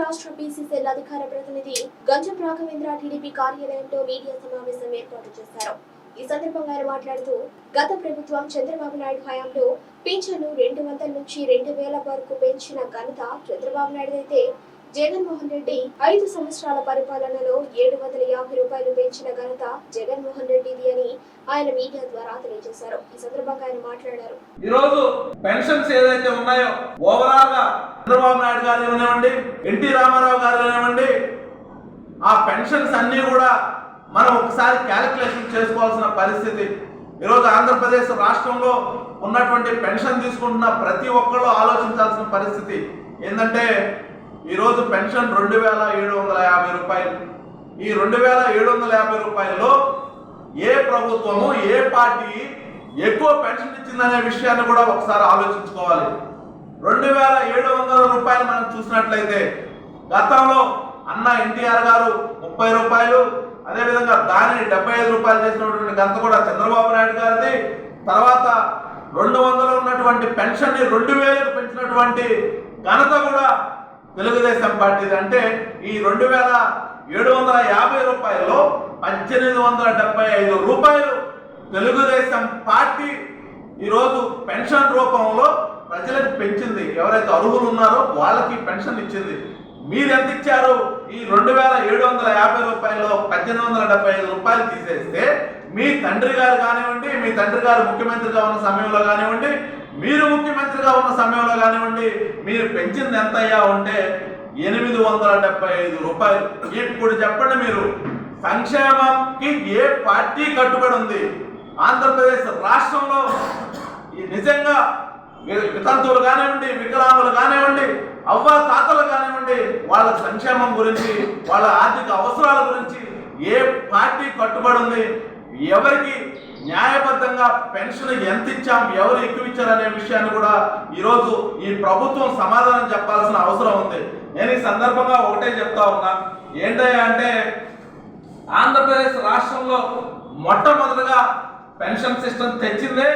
రాష్ట్ర బీసీసీఎల్ అధికార ప్రతినిధి గంజం రాఘవేంద్ర టీడీపీ కార్యాలయంలో మీడియా సమావేశం ఏర్పాటు చేశారు. ఈ సందర్భంగా ఆయన మాట్లాడుతూ గత ప్రభుత్వం చంద్రబాబు నాయుడు హయాంలో పింఛను రెండు వందల నుంచి రెండు వేల వరకు పెంచిన ఘనత చంద్రబాబు నాయుడు అయితే జగన్మోహన్ రెడ్డి ఐదు సంవత్సరాల పరిపాలనలో ఏడు వందల యాభై రూపాయలు పెంచిన ఘనత జగన్మోహన్ రెడ్డిది అని ఆయన మీడియా ద్వారా తెలియజేశారు. ఈ సందర్భంగా ఆయన మాట్లాడారు. ఈరోజు పెన్షన్స్ ఏదైతే ఉన్నాయో ఓవరాల్గా చంద్రబాబు నాయుడు గారు ఏమనివ్వండి ఎన్టీ రామారావు గారు ఏమనివ్వండి ఆ పెన్షన్స్ అన్నీ కూడా మనం ఒకసారి క్యాలిక్యులేషన్ చేసుకోవాల్సిన పరిస్థితి. ఈరోజు ఆంధ్రప్రదేశ్ రాష్ట్రంలో ఉన్నటువంటి పెన్షన్ తీసుకుంటున్న ప్రతి ఒక్కళ్ళు ఆలోచించాల్సిన పరిస్థితి. ఏంటంటే ఈరోజు పెన్షన్ రెండు వేల ఏడు వందల యాభై రూపాయలు. ఈ రెండు వేల ఏడు వందల యాభై రూపాయల్లో ఏ ప్రభుత్వము ఏ పార్టీ ఎక్కువ పెన్షన్ ఇచ్చిందనే విషయాన్ని కూడా ఒకసారి ఆలోచించుకోవాలి. ఏడు వందల రూపాయలు మనం చూసినట్లయితే గతంలో అన్న ఎన్టీఆర్ గారు ముప్పై రూపాయలు అదేవిధంగా దానిని డెబ్బై ఐదు రూపాయలు చేసినటువంటి గంత కూడా చంద్రబాబు నాయుడు గారిది. తర్వాత రెండు వందలు ఉన్నటువంటి పెన్షన్ని రెండు వేలకు పెంచినటువంటి ఘనత కూడా తెలుగుదేశం పార్టీది. అంటే ఈ రెండు వేల ఏడు వందల యాభై రూపాయల్లో పద్దెనిమిది వందల డెబ్బై ఐదు రూపాయలు తెలుగుదేశం పార్టీ ఈరోజు పెన్షన్ రూపంలో ప్రజలకు పెంచింది ఎవరైతే అర్హులు ఉన్నారో వాళ్ళకి పెన్షన్ ఇచ్చింది. మీరు ఎంత ఇచ్చారు? ఈ రెండు వేల ఏడు వందల యాభై రూపాయలు పద్దెనిమిది వందల డెబ్బై ఐదు రూపాయలు తీసేస్తే మీ తండ్రి గారు కానివ్వండి మీ తండ్రి గారు ముఖ్యమంత్రిగా ఉన్న సమయంలో కానివ్వండి మీరు ముఖ్యమంత్రిగా ఉన్న సమయంలో కానివ్వండి మీరు పెంచింది ఎంత అయ్యా ఉంటే ఎనిమిది వందల డెబ్బై ఐదు రూపాయలు. ఇప్పుడు చెప్పండి మీరు సంక్షేమంకి ఏ పార్టీ కట్టుబడి ఉంది? ఆంధ్రప్రదేశ్ రాష్ట్రంలో ఈ నిజంగా వి- వితంతువులు కానివ్వండి వికలాంగులు కానివ్వండి అవ్వ తాతలు కానివ్వండి వాళ్ళ సంక్షేమం గురించి వాళ్ళ ఆర్థిక అవసరాల గురించి ఏ పార్టీ కట్టుబడి ఉంది ఎవరికి న్యాయబద్ధంగా పెన్షన్ ఎంత ఇచ్చాం ఎవరు ఎక్కువ ఇచ్చారనే విషయాన్ని కూడా ఈరోజు ఈ ప్రభుత్వం సమాధానం చెప్పాల్సిన అవసరం ఉంది. నేను ఈ సందర్భంగా ఒకటే చెప్తా ఉన్నా. ఏంటంటే అంటే ఆంధ్రప్రదేశ్ రాష్ట్రంలో మొట్టమొదటిగా pension system తెచ్చిందే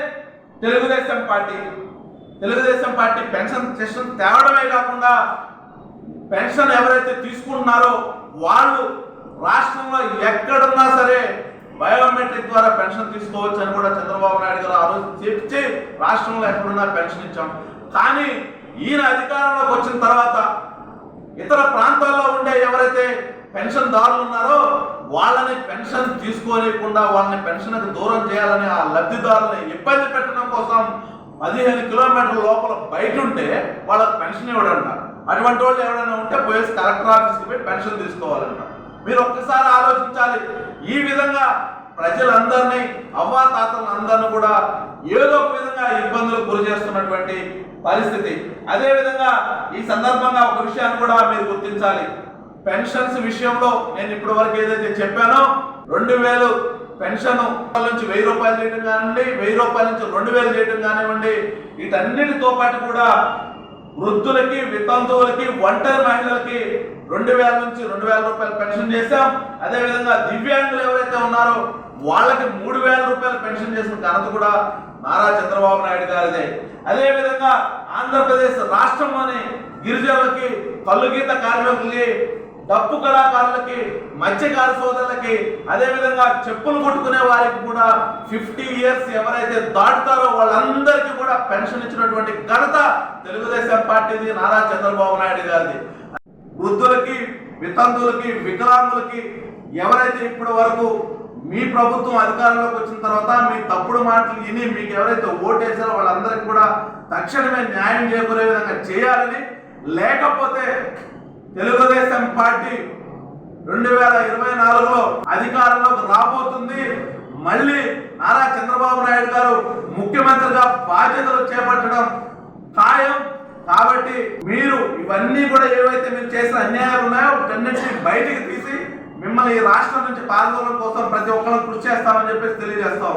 Telugu Desam party. Telugu Desam party pension system తేవడమే కాకుండా పెన్షన్ ఎవరైతే తీసుకుంటున్నారో వాళ్ళు రాష్ట్రంలో ఎక్కడున్నా సరే బయోమెట్రిక్ ద్వారా పెన్షన్ తీసుకోవచ్చు అని కూడా చంద్రబాబు నాయుడు గారు ఆ రోజు చెప్పి రాష్ట్రంలో ఎక్కడున్నా పెన్షన్ ఇచ్చాం. కానీ ఈయన అధికారంలోకి వచ్చిన తర్వాత ఇతర ప్రాంతాల్లో ఉండే ఎవరైతే పెన్షన్ దారులు ఉన్నారో వాళ్ళని పెన్షన్ తీసుకోలేకుండా వాళ్ళని పెన్షన్కి దూరం చేయాలని ఆ లబ్ధిదారుని ఇబ్బంది పెట్టడం కోసం పదిహేను కిలోమీటర్ల లోపల బయట ఉంటే వాళ్ళకి పెన్షన్ ఇవ్వడంట. అటువంటి వాళ్ళు ఎవరైనా ఉంటే పోయేసి కలెక్టర్ ఆఫీస్కి పోయి పెన్షన్ తీసుకోవాలంట. మీరు ఒక్కసారి ఆలోచించాలి. ఈ విధంగా ప్రజలందరినీ అవ్వాతాతలను అందరిని కూడా ఏదో ఒక విధంగా ఇబ్బందులకు గురి చేస్తున్నటువంటి పరిస్థితి. అదేవిధంగా ఈ సందర్భంగా ఒక విషయాన్ని కూడా మీరు గుర్తించాలి. పెన్షన్స్ విషయంలో నేను ఇప్పటి వరకు ఏదైతే చెప్పానో రెండు వేలు పెన్షన్ నుంచి వెయ్యి రూపాయలు చేయడం కానివ్వండి వెయ్యి రూపాయల నుంచి రెండు వేలు చేయడం కానివ్వండి వీటన్నిటితో పాటు కూడా వృద్ధులకి వితంతువులకి ఒంటరి మహిళలకి రెండు వేల నుంచి రెండు వేల రూపాయలు పెన్షన్ చేశాం. అదే విధంగా దివ్యాంగులు ఎవరైతే ఉన్నారో వాళ్ళకి మూడు వేల రూపాయలు పెన్షన్ చేసిన ఘనత కూడా నారా చంద్రబాబు నాయుడు గారిదే. అదే విధంగా ఆంధ్రప్రదేశ్ రాష్ట్రంలోని గిరిజనులకి కల్లుగీత కార్మికులకి తప్పు కళాకారులకి మత్స్యకార సోదరులకి అదే విధంగా చెప్పులు కొట్టుకునే వారికి కూడా ఫిఫ్టీ ఇయర్స్ ఎవరైతే దాటుతారో వాళ్ళందరికీ కూడా పెన్షన్ ఇచ్చినటువంటి ఘనత తెలుగుదేశం పార్టీది నారా చంద్రబాబు నాయుడు గారిది. వృద్ధులకి వితంతువులకి వికలాంగులకి ఎవరైతే ఇప్పటి వరకు మీ ప్రభుత్వం అధికారంలోకి వచ్చిన తర్వాత మీ తప్పుడు మాటలు విని మీకు ఎవరైతే ఓటేసారో వాళ్ళందరికీ కూడా తక్షణమే న్యాయం చేకూరే విధంగా చేయాలని లేకపోతే తెలుగుదేశం పార్టీ రెండు వేల ఇరవై నాలుగులో అధికారంలోకి రాబోతుంది. మళ్ళీ నారా చంద్రబాబు నాయుడు గారు ముఖ్యమంత్రిగా బాధ్యతలు చేపట్టడం ఖాయం. కాబట్టి మీరు ఇవన్నీ కూడా ఏవైతే మీరు చేసిన అన్యాయాలు ఉన్నాయో అన్నింటినీ బయటికి తీసి మిమ్మల్ని ఈ రాష్ట్రం నుంచి పాల్గొనడం కోసం ప్రతి ఒక్కరు కృషి చేస్తామని చెప్పేసి తెలియజేస్తా